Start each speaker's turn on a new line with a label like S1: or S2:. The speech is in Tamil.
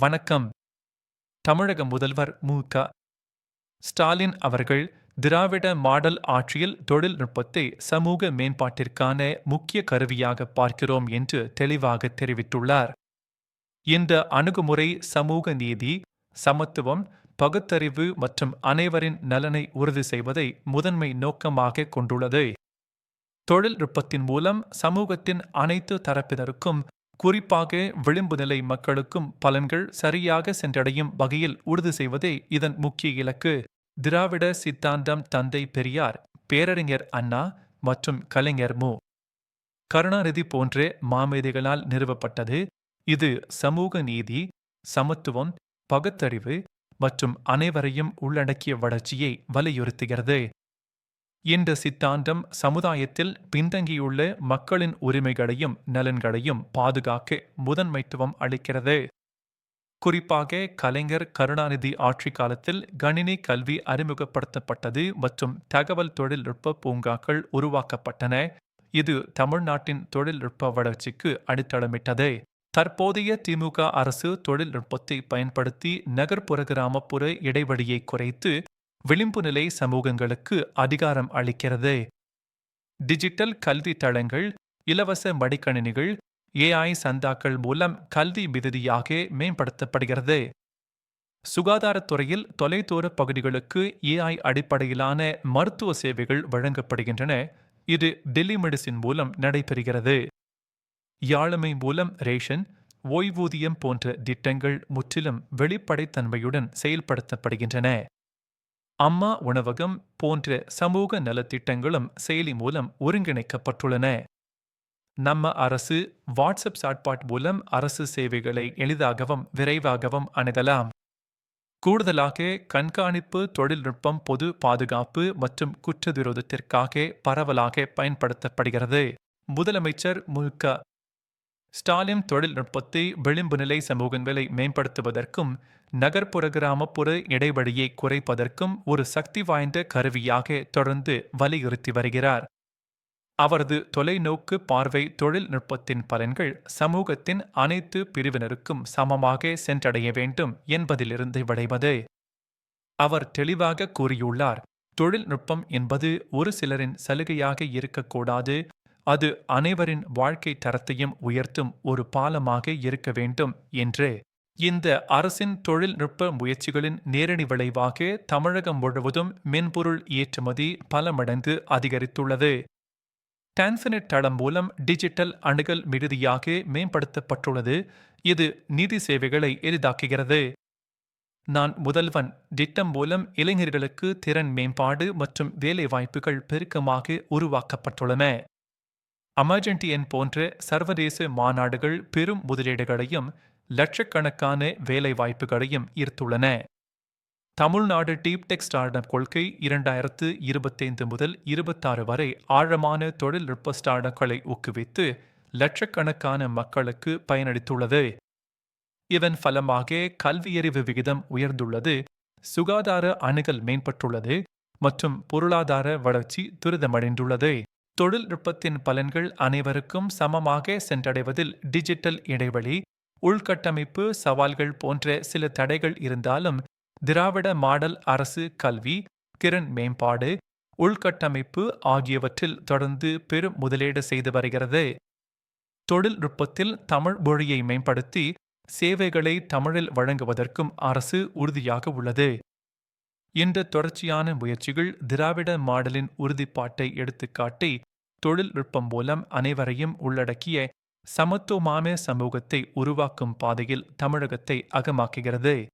S1: வணக்கம். தமிழக முதல்வர் மு. க. ஸ்டாலின் அவர்கள் திராவிட மாடல் ஆட்சியில் தொழில்நுட்பத்தை சமூக மேம்பாட்டிற்கான முக்கிய கருவியாக பார்க்கிறோம் என்று தெளிவாக தெரிவித்துள்ளார். இந்த அணுகுமுறை சமூக நீதி சமத்துவம் பகுத்தறிவு மற்றும் அனைவரின் நலனை உறுதி செய்வதை முதன்மை நோக்கமாக கொண்டுள்ளது. தொழில்நுட்பத்தின் மூலம் சமூகத்தின் அனைத்து தரப்பினருக்கும் குறிப்பாக விளிம்பு நிலை மக்களுக்கும் பலன்கள் சரியாக சென்றடையும் வகையில் உறுதி செய்வதே இதன் முக்கிய இலக்கு. திராவிட சித்தாந்தம் தந்தை பெரியார் பேரறிஞர் அண்ணா மற்றும் கலைஞர் மு. கருணாநிதி போன்ற மாமேதைகளால் நிறுவப்பட்டது. இது சமூக நீதி சமத்துவம் பகுத்தறிவு மற்றும் அனைவரையும் உள்ளடக்கிய வளர்ச்சியை வலியுறுத்துகிறது. இந்த சித்தாந்தம் சமுதாயத்தில் பின்தங்கியுள்ள மக்களின் உரிமைகளையும் நலன்களையும் பாதுகாக்க முதன்மைத்துவம் அளிக்கிறது. குறிப்பாக கலைஞர் கருணாநிதி ஆட்சி காலத்தில் கணினி கல்வி அறிமுகப்படுத்தப்பட்டது மற்றும் தகவல் தொழில்நுட்ப பூங்காக்கள் உருவாக்கப்பட்டன. இது தமிழ்நாட்டின் தொழில்நுட்ப வளர்ச்சிக்கு அடித்தளமிட்டது. தற்போதைய திமுக அரசு தொழில்நுட்பத்தை பயன்படுத்தி நகர்ப்புற கிராமப்புற இடைவெளியை குறைத்து விளிம்பு நிலை சமூகங்களுக்கு அதிகாரம் அளிக்கிறது. டிஜிட்டல் கல்வி தளங்கள் இலவச மடிக்கணினிகள் ஏஐ சந்தாக்கள் மூலம் கல்வி மிகுதியாக மேம்படுத்தப்படுகிறது. சுகாதாரத்துறையில் தொலைதூர பகுதிகளுக்கு ஏஐ அடிப்படையிலான மருத்துவ சேவைகள் வழங்கப்படுகின்றன. இது டெல்லி மெடிசின் மூலம் நடைபெறுகிறது. யாழமை மூலம் ரேஷன் ஓய்வூதியம் போன்ற திட்டங்கள் முற்றிலும் வெளிப்படைத்தன்மையுடன் செயல்படுத்தப்படுகின்றன. அம்மா உணவகம் போன்ற சமூக நலத்திட்டங்களும் செயலி மூலம் ஒருங்கிணைக்கப்பட்டுள்ளன. நம்ம அரசு வாட்ஸ்அப் சாட்பாட் மூலம் அரசு சேவைகளை எளிதாகவும் விரைவாகவும் அணுகலாம். கூடுதலாக கண்காணிப்பு தொழில்நுட்பம் பொது பாதுகாப்பு மற்றும் குற்றவிரோதத்திற்காக பரவலாக பயன்படுத்தப்படுகிறது. முதலமைச்சர் மு க ஸ்டாலின் தொழில்நுட்பத்தை விளிம்பு நிலை சமூகங்களை மேம்படுத்துவதற்கும் நகர்ப்புற கிராமப்புற இடைவெளியை குறைப்பதற்கும் ஒரு சக்தி வாய்ந்த கருவியாக தொடர்ந்து வலியுறுத்தி வருகிறார். அவரது தொலைநோக்கு பார்வை தொழில்நுட்பத்தின் பலன்கள் சமூகத்தின் அனைத்து பிரிவினருக்கும் சமமாக சென்றடைய வேண்டும் என்பதிலிருந்து விளைவது அவர் தெளிவாக கூறியுள்ளார் தொழில்நுட்பம் என்பது ஒரு சிலரின் சலுகையாக இருக்கக்கூடாது அது அனைவரின் வாழ்க்கை தரத்தையும் உயர்த்தும் ஒரு பாலமாக இருக்க வேண்டும் என்று. இந்த அரசின் தொழில்நுட்ப முயற்சிகளின் நேரடி விளைவாக தமிழகம் முழுவதும் மென்பொருள் ஏற்றுமதி பல மடங்கு அதிகரித்துள்ளது. டான்சனெட் தளம் மூலம் டிஜிட்டல் அணுகல் மிகுதியாக மேம்படுத்தப்பட்டுள்ளது. இது நிதி சேவைகளை எளிதாக்குகிறது. நான் முதல்வன் திட்டம் மூலம் இளைஞர்களுக்கு திறன் மேம்பாடு மற்றும் வேலைவாய்ப்புகள் பெருக்கமாக உருவாக்கப்பட்டுள்ளன. அமர்ஜென்டியன் போன்ற சர்வதேச மாநாடுகள் பெரும் முதலீடுகளையும் லட்சக்கணக்கான வேலைவாய்ப்புகளையும் ஈர்த்துள்ளன. தமிழ்நாடு டீப்டெக் ஸ்டார்ட் அப் கொள்கை இரண்டாயிரத்து இருபத்தைந்து முதல் இருபத்தாறு வரை ஆழமான தொழில்நுட்ப ஸ்டார்ட் அப்களை ஊக்குவித்து லட்சக்கணக்கான மக்களுக்கு பயனளித்துள்ளது. இதன் பலமாக கல்வியறிவு விகிதம் உயர்ந்துள்ளது சுகாதார அணுகல் மேம்பட்டுள்ளது மற்றும் பொருளாதார வளர்ச்சி துரிதமடைந்துள்ளது. தொழில்நுட்பத்தின் பலன்கள் அனைவருக்கும் சமமாக சென்றடைவதில் டிஜிட்டல் இடைவெளி உள்கட்டமைப்பு சவால்கள் போன்ற சில தடைகள் இருந்தாலும் திராவிட மாடல் அரசு கல்வி திறன் மேம்பாடு உள்கட்டமைப்பு ஆகியவற்றில் தொடர்ந்து பெரும் முதலீடு செய்து வருகிறது. தொழில்நுட்பத்தில் தமிழ் மொழியை மேம்படுத்தி சேவைகளை தமிழில் வழங்குவதற்கும் அரசு உறுதியாக உள்ளது. இந்த தொடர்ச்சியான முயற்சிகள் திராவிட மாடலின் உறுதிப்பாட்டை எடுத்துக்காட்டி தொழில்நுட்பம் மூலம் அனைவரையும் உள்ளடக்கிய சமத்துவமான சமூகத்தை உருவாக்கும் பாதையில் தமிழகத்தை அகமாக்குகிறது.